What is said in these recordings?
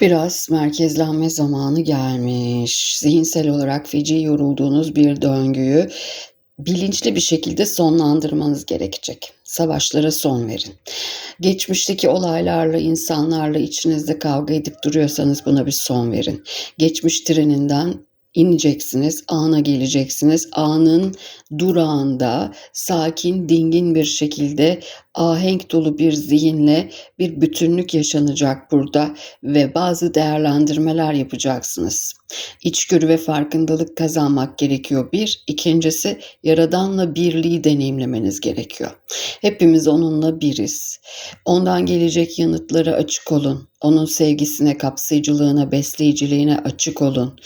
Biraz merkezlenme zamanı gelmiş. Zihinsel olarak feci yorulduğunuz bir döngüyü bilinçli bir şekilde sonlandırmanız gerekecek. Savaşlara son verin. Geçmişteki olaylarla, insanlarla içinizde kavga edip duruyorsanız buna bir son verin. Geçmiş treninden ineceksiniz, ana geleceksiniz. Anın durağında sakin, dingin bir şekilde ahenk dolu bir zihinle bir bütünlük yaşanacak burada ve bazı değerlendirmeler yapacaksınız. İçgörü ve farkındalık kazanmak gerekiyor bir. İkincisi yaradanla birliği deneyimlemeniz gerekiyor. Hepimiz onunla biriz. Ondan gelecek yanıtlara açık olun. Onun sevgisine, kapsayıcılığına, besleyiciliğine açık olun.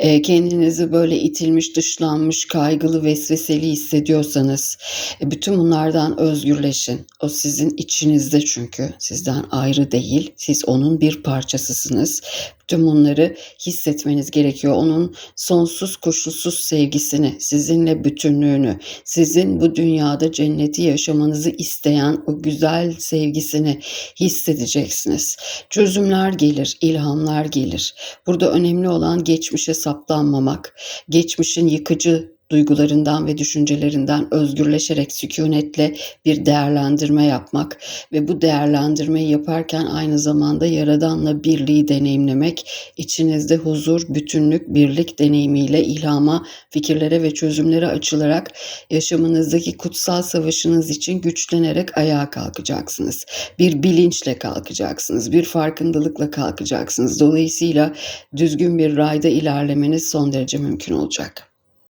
Eee, kendinizi böyle itilmiş, dışlanmış, kaygılı, vesveseli hissediyorsanız e, bütün bunlardan özgürleşin. O sizin içinizde çünkü. Sizden ayrı değil. Siz onun bir parçasısınız. Bütün bunları hissetmeniz gerekiyor. Onun sonsuz koşulsuz sevgisini, sizinle bütünlüğünü, sizin bu dünyada cenneti yaşamanızı isteyen o güzel sevgisini hissedeceksiniz. Çözümler gelir, ilhamlar gelir. Burada önemli olan geçmişe saplanmamak, geçmişin yıkıcı duygularından ve düşüncelerinden özgürleşerek sükunetle bir değerlendirme yapmak ve bu değerlendirmeyi yaparken aynı zamanda yaradanla birliği deneyimlemek, içinizde huzur, bütünlük, birlik deneyimiyle ilhama, fikirlere ve çözümlere açılarak yaşamınızdaki kutsal savaşınız için güçlenerek ayağa kalkacaksınız. Bir bilinçle kalkacaksınız, bir farkındalıkla kalkacaksınız. Dolayısıyla düzgün bir rayda ilerlemeniz son derece mümkün olacak.